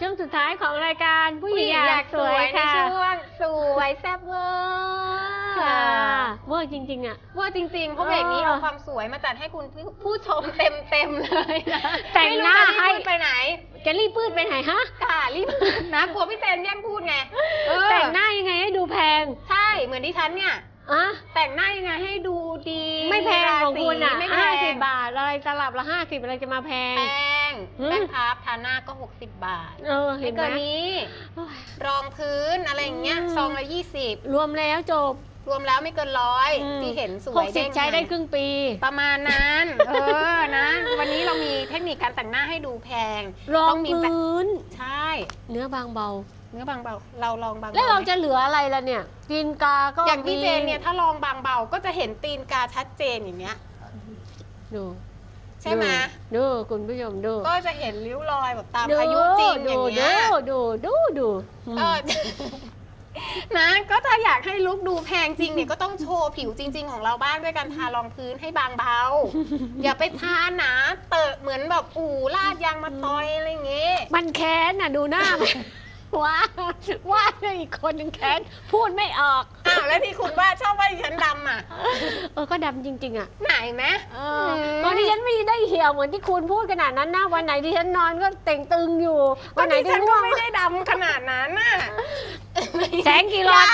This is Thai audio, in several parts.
ช่วงสุดท้ายของรายการผู้หญิงอยากสวยในค่ะช่วงสวยแซ่บเวอร์ค่ะเวอร์จริง ๆ อะว่าจริง ๆ เพราะเบรกนี้เออเอาความสวยมาจัดให้คุณผู้ชมเต็ม ๆ เลยนะแต่งหน้าไม่รู้จะให้รีบพูดไปไหนแกรีบปืดไปไหนฮะค่ะรีบนะกลัวพี่เจนแย่งพูดไงเออแต่งหน้ายังไงให้ดูแพง ใช่เหมือนดิฉันเนี่ยอะแต่งหน้ายังไงให้ดูดี ไม่แพงของคุณอะไม่แพห้างสิบบาทอะไรตลับละห้าสิบอะไรจะมาแพง แพงอืมแป้งพับทาหน้าก็ 60 บาทเออเห็ไม่นไหม เกินนี้โอ้ยรองพื้นอะไรอย่างเงี้ยอืม ซองละยี่สิบรวมแล้วจบ รวมแล้วไม่เกินร้อยอืม ที่เห็นสหวกยสิบเงใช้ได้มาครึ่งปี ประมาณนั้น เออนะ วันนี้เรามีเทคนิคการแต่งหน้าให้ดูแพงรองต้องมีแบบพื้นใช่ เนื้อบางเบา เนื้อบางเบาเราลองบางแล้วเราบไหมจะเหลืออะไรล่ะเนี่ยตีนกาก็อย่างพี่มีเจนเนี่ยถ้าลองบางเบาก็จะเห็นตีนกาชัดเจนอย่างเงี้ย ดู ใช่ไหมดูดูคุณผู้ชมดูก็จะเห็นริ้วรอยแบบตามดูพายุจริงอดูย่างเงี้ยดูดูดูอืมก็นะก็ถ้าอยากให้ลุกดูแพงจริงเนี่ยก็ต้องโชว์ผิวจริง ๆ ของเราบ้างด้วยการทารองพื้นให้บางเบา อย่าไปทาหนาเตอะเหมือนแบบอู่ลาดยางมาตอยอะไรอย่างเงี้ยมันแค้นน่ะดูหน้ามัน ว้าว่าเลยอีกคนหนึ่งแค้นพูดไม่ออกอ้าวแล้วที่คุณว่าชอบว่าดิฉันดำอะเออก็ดำจริง ๆ อะ ไหนไหมเออตอนที่ฉันไม่ได้เหี่ยวเหมือนที่คุณพูดขนาดนั้นนะวันไหนที่ฉันนอนก็เต่งตึงอยู่ วัวันนไหนนี้ที่ฉันก็ง่วงไม่ได้ดำขนาดนั้นน่ะแสงกี่หลอด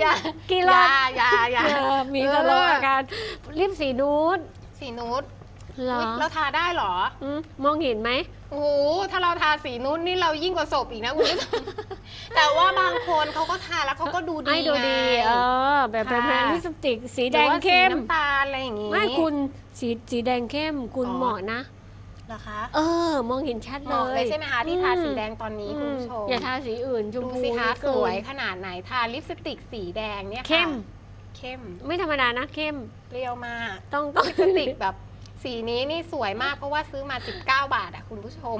อย่ากี่หลอดอย่าอย่าเออมีตลอดอาการลิปสีนูดสีนูด เหรออุ๊ยเราทาได้เหรอ อืมมองเห็นไหม โอ้โห ถ้าเราทาสีนูดนี่เรายิ่งกว่าศพอีกนะคุณผู้ชม แต่ว่าบางคนเขาก็ทาแล้วเขาก็ดูดีให้ดูดีไง เออ แบบแพค่ะงๆลิปสติกสีหแดรืองว่าสีเข้มน้ำตาลอะไรอย่างงี้ ไม่คุณสีสีแดงเข้มคุณอ๋อ เหมาะนะ เหรอคะเออ มองเห็นชัดเหเลมาะเลยยใช่ไหมคะที่ทาสีแดงตอนนี้คุณผู้ชมอย่าทาสีอื่นชมดูพูสิคะเหลือสเกินวยขนาดไหนทาลิปสติกสีแดงเนี่ยค่ะเข้ม เข้ม ไม่ธรรมดานะเข้ม เปรี้ยวมากต้องต้องลิปสติกแบบ สีนี้นี่สวยมากเพราะว่าซื้อมา 19 บาทอะคุณผู้ชม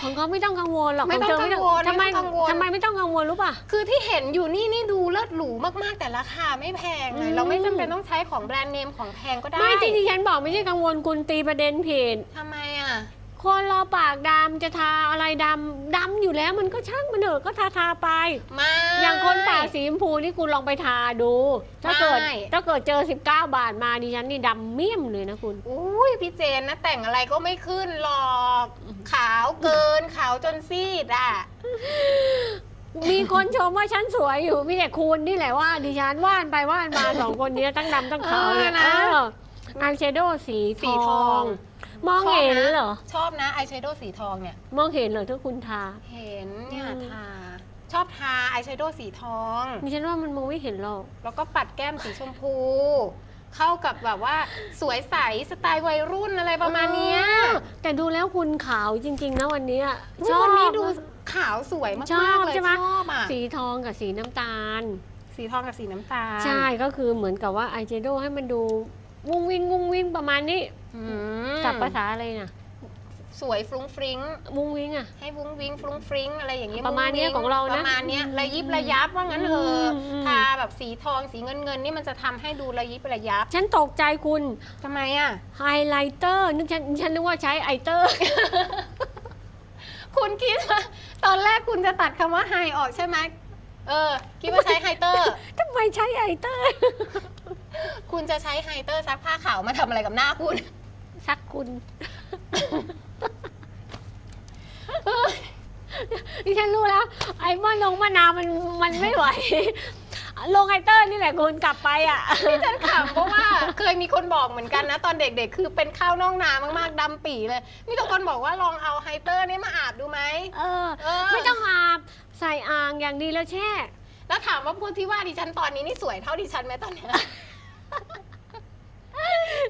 ของเขาไม่ต้องกังวลหรอกไม่ขต้องเธกังวลทำไมไม่ต้องกังวล ทำไมไม่ต้องกังวลรู้ป่ะ คือที่เห็นอยู่นี่นี่ดูเลิศหรูมากๆ แต่ราคาไม่แพงเลอืย ม เราไม่จำเป็นต้องใช้ของแบรนด์เนมของแพงก็ได้ไม่ที่ที่ฉันบอกไม่ใช่กังวลคุณตีประเด็นผิด ทำไมอะ คนเราปากดำจะทาอะไรดำดำอยู่แล้วมันก็ช่างมันเถอะก็ทาทาไป ไม่ อย่างคนปากสีชมพูนี่คุณลองไปทาดู ถ้าเกิดไม่ ถ้าเกิดเจอ 19 บาทมาดิฉันนี่ดำเมี่ยมเลยนะคุณ อุ้ยพี่เจนนะแต่งอะไรก็ไม่ขึ้นหรอก ขาวเกินขาวจนซีดอะ มีคนชมว่าฉันสวยอยู่มีแต่คุณนี่แหละว่าดิฉันว่านไปว่านมา สองคนนี้ตั้งดำตั้งขาวเลยเออนะอายแชโดว์สีสีทอง มองเห็นชอบนะเหรอ ชอบนะอายแชโดว์สีทองเนี่ย มองเห็นเหรอถ้าคุณทา เห็นเนี่ยอืมทา ชอบทาอายแชโดว์สีทอง ดิฉันว่ามันมองไม่เห็นหรอก แล้วก็ปัดแก้มสีชมพู เข้ากับแบบว่าสวยใสสไตล์วัยรุ่นอะไรประมาณเนี้ยเออแต่ดูแล้วคุณขาวจริง ๆ นะวันเนี้ยชอบนี้ดูขาวสวยมากชอบๆเลยใช่ไหมชอบอะสีทองกับสีน้ำตาล สีทองกับสีน้ำตาล ใช่ก็คือเหมือนกับว่าอายแชโดว์ให้มันดู วุ้งวิ่งวุ้งวิ่งประมาณนี้อืมสับภาษาอะไรนะสวยฟรุ้งฟริ้งวุ้งวิ่งอะ ให้วุ้งวิ้งฟรุ้งฟริ้งอะไรอย่างเงี้ยประมาณเนี้ยวุ้วิ้ของเรานะประมาณเนี้ยอืมระยิบระยับว่างั้นเถอะอืมอืมทาแบบสีทองสีเงินเงินๆนี่มันจะทำให้ดูระยิบระยับฉันตกใจคุณทำไมอะ ไฮไลเตอร์นึกฉันฉันนึกว่าใช้ไอเตอร์ คุณคิดว่าตอนแรกคุณจะตัดคำว่าไฮออกใช่ไหมเออ คิดว่าใช้ไฮเตอร์ ทำไมใช้ไอเตอร์ คุณจะใช้ไฮเตอร์ซักผ้าขาวมาทำอะไรกับหน้าคุณ ซักคุณ ดิฉันรู้แล้ว ไอ้มอนลงมะนาวมันมันไม่ไหว ลงไอเตอร์นี่แหละคุณกลับไปอะ ที่ฉันขำเพราะว่าเคยมีคนบอกเหมือนกันนะ ตอนเด็กๆ คือเป็นข้าวน่องนามากๆดำปี่เลย มีแต่คนบอกว่าลองเอาไฮเตอร์นี่มาอาบดูไหม เออ เออ ไม่ต้องอาบใส่อ่างอย่างดีแล้วแช่ แล้วถามว่าพูดที่ว่าดิฉันตอนนี้นี่สวยเท่าดิฉันไหมตอนเนี้ย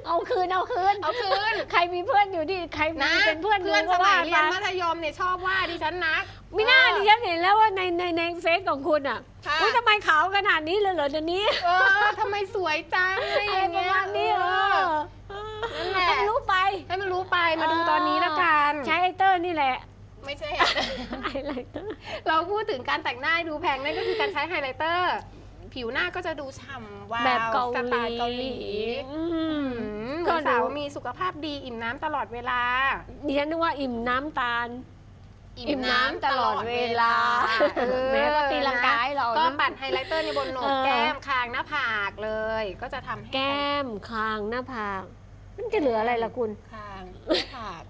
เอาคืนเอาคืนเอาคืน ใครมีเพื่อนอยู่ดิใครมีนะเป็นเพื่อนเพื่อนก็สมัยว่าเรียนไปมัธยมเนี่ยชอบว่าดิฉันนักไม่น่าเออดิฉันเห็นแล้วว่าในในในเฟซของคุณอะค่ะอุ้ยทำไมขาวขนาดนี้เลยเหรอเดี๋ยวนี้เออทำไมสวยจังอะไรออะไรย่างประเงี้ยมาณนี้เออนั่นแหละให้มันรู้ไปให้มันรู้ไปมาดูตอนนี้แล้วกันใช้ไอเตอร์นี่แหละไม่ใช่ ไอไลเตอร์เราพูดถึงการแต่งหน้าให้ดูแพงนั่นก็คือการใช้ไฮไลท์เตอร์ ผิวหน้าก็จะดูฉ่ำวาวแบบเกาสหไตลีล์เกาหลีอืมอืมเหก็มือนดูสาวมีสุขภาพดีอิ่มน้ำตลอดเวลา ดิฉันนึกว่าอิ่มน้ำตาล อิ่มน้ำตลอดเวลาเออแม้ก็ตีลังกาให้เราก็นะปัดไฮไลท์เตอร์ในบนโหนกเออ แก้มคางหน้าผากเลย ก็จะทำให้แก้มคางหน้าผากมันจะเหลืออะไรล่ะคุณคางหน้าผาก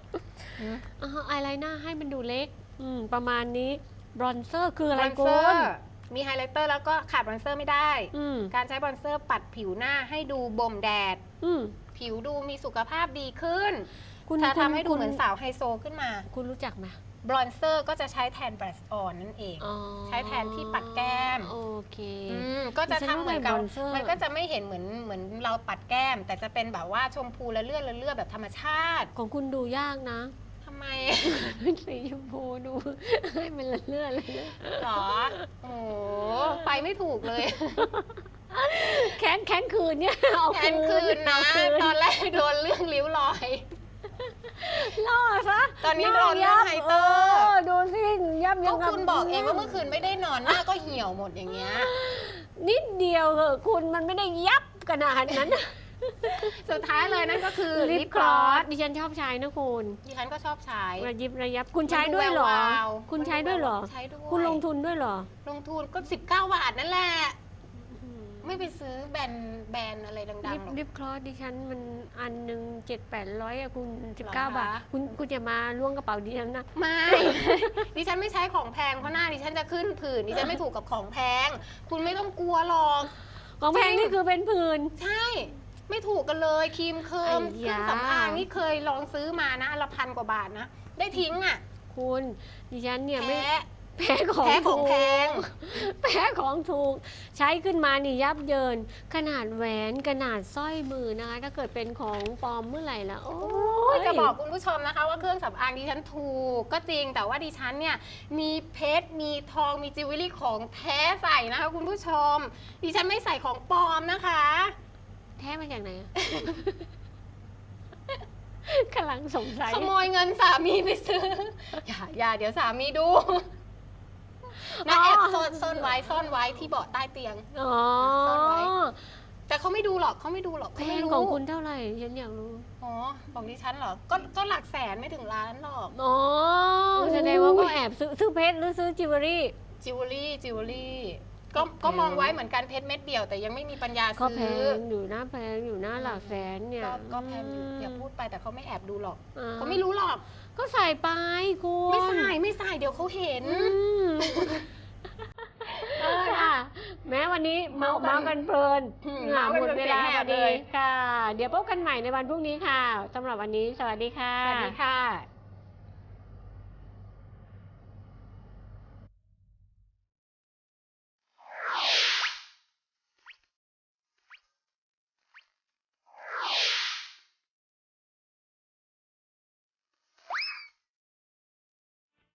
อ๋ออายไลน์หน้าให้มันดูเล็ก อืม ประมาณนี้บรอนเซอร์คืออะไรบรอนคุเซอณร์ มีไฮไลท์เตอร์แล้วก็ขาดบรอนเซอร์ไม่ได้ อืมการใช้บรอนเซอร์ปัดผิวหน้าให้ดูบ่มแดด อืมผิวดูมีสุขภาพดีขึ้นคุณถ้าคุณทำให้ดูคุณเหมือนสาวไฮโซขึ้นมา คุณรู้จักไหมบรอนเซอร์ก็จะใช้แทนบลัชออนนั่นเอง อ๋อใช้แทนที่ปัดแก้ม โอเค อืมก็จะทำเหมือนกับดิฉันรู้เลย bronzer มันก็จะไม่เห็นเหมือนเหมือนเราปัดแก้ม แต่จะเป็นแบบว่าชมพูและเลือดและเลือดแบบธรรมชาติ ของคุณดูยากนะทำ ไม สีชมพูดู ให้มันเลื่อนๆเลยหรอ โอ้โหไปไม่ถูกเลยแค้นแค้นคืนเนี่ย เอาแทนคืนนะ เอาคืนตอนแรกโดนเรื่องริ้วรอย ล่อซะตอนนี้หาโดนเรื่องไฮเตอร์ดูสิยับยัก็งคุณบอกเองว่าเมื่อคืนไม่ได้นอนหน้าก็เหี่ยวหมดอย่างเงี้ย นิดเดียวเหอะคุณมันไม่ได้ยับขนาดนั้น สุดท้ายเลยนั่นก็คือลิลิปปกกลลออสสดิฉันชอบใช้นะคุณดิฉันก็ชอบใช้ระยิบระยับ คุณใช้ด้วยเหรอ มันดูแววๆคุณใช้ด้วยเหรอ ใช้ด้วยคุณลงทุนด้วยเหรอ ลงทุนก็ 19 บาทนั่นแหละ ไม่ไปซื้อแบรนด์แบรนด์อะไรดัลิงปๆหรอก ลิปคลอสดิฉันมันอันหนึ่งเจ็ดแปดร้อยอะคุณสิบเหรเก้าอคะบาท คุณคุณจะมาล่วงกระเป๋าดิฉันนะ ไม่ ดิฉันไม่ใช้ของแพงเพราะหน้าดิฉันจะขึ้นผื่นดิฉันไม่ถูกกับของแพง คุณไม่ต้องกลัวหรอก ของแพงจริงนี่คือเป็นผื่นใช่ ไม่ถูกกันเลยครีมเคิร์มไอ้เครื่ยา องสำอางนี่เคยลองซื้อมานะอันละพันกว่าบาทนะ ได้ทิ้งอะคุณดิฉันเนี่ยไม่แพ้แพ้ของแพ้ของถูกแพง แพ้ของถูก ใช้ขึ้นมานี่ยับเยิน ขนาดแหวนขนาดสร้อยมือนะคะ ถ้าเกิดเป็นของปลอมเมื่อไหร่ละโอ้โอ้ยยจะบอกคุณผู้ชมนะคะว่าเครื่องสำอางดิฉันถูกก็จริงแต่ว่าดิฉันเนี่ยมีเพชรมีทองมีจิวเวลรี่ของแท้ใส่นะคะ คุณผู้ชม ดิฉันไม่ใส่ของปลอมนะคะ แท้มาจากไหนอะกำลังสงสัยขโมยเงินสามีไปซื้อ อย่าอย่าเดี๋ยวสามีดูนะแอบซ่อนซ่อนไว้ซ่อนไว้ที่เบาะใต้เตียงอ๋อซ่อนไว้ แต่เขาไม่ดูหรอกเขาไม่ดูหรอกแพเขาไม่งรู้ของคุณเท่าไหร่ฉันอยากรู้อ๋อของดิฉันเหรอก็ก็หลักแสนไม่ถึงล้านหรอกอ๋ออุ้ยแสดงว่าก็แอบซื้อซื้อเพชรหรือซื้อจิวเวลรี่จิวเวลรี่จิวเวลรี่ ก็ก็มองไว้เหมือนกันเพชรเม็ดเดียว แต่ยังไม่มีปัญญาก็ซื้แพองอยู่นะแพงอยู่นะหลักแสนเนี่ยก็ก็แพงอยู่อย่าพูดไปแต่เขาไม่แอบดูหรอกอ่เขาไม่รู้หรอก ก็ใส่ไปคุณไม่ใส่ไม่ใส่เดี๋ยวเขาเห็น อืมเออค่ะแม้วันนี้เมาเมากันเมากันเพลินอืมอะเมากันหมดเวลาจนเสียงแหพบอดีเลยค่ะ เดี๋ยวพบกันใหม่ในวันพรุ่งนี้ค่ะสำหรับวันนี้สวัสดีค่ะ สวัสดีค่ะ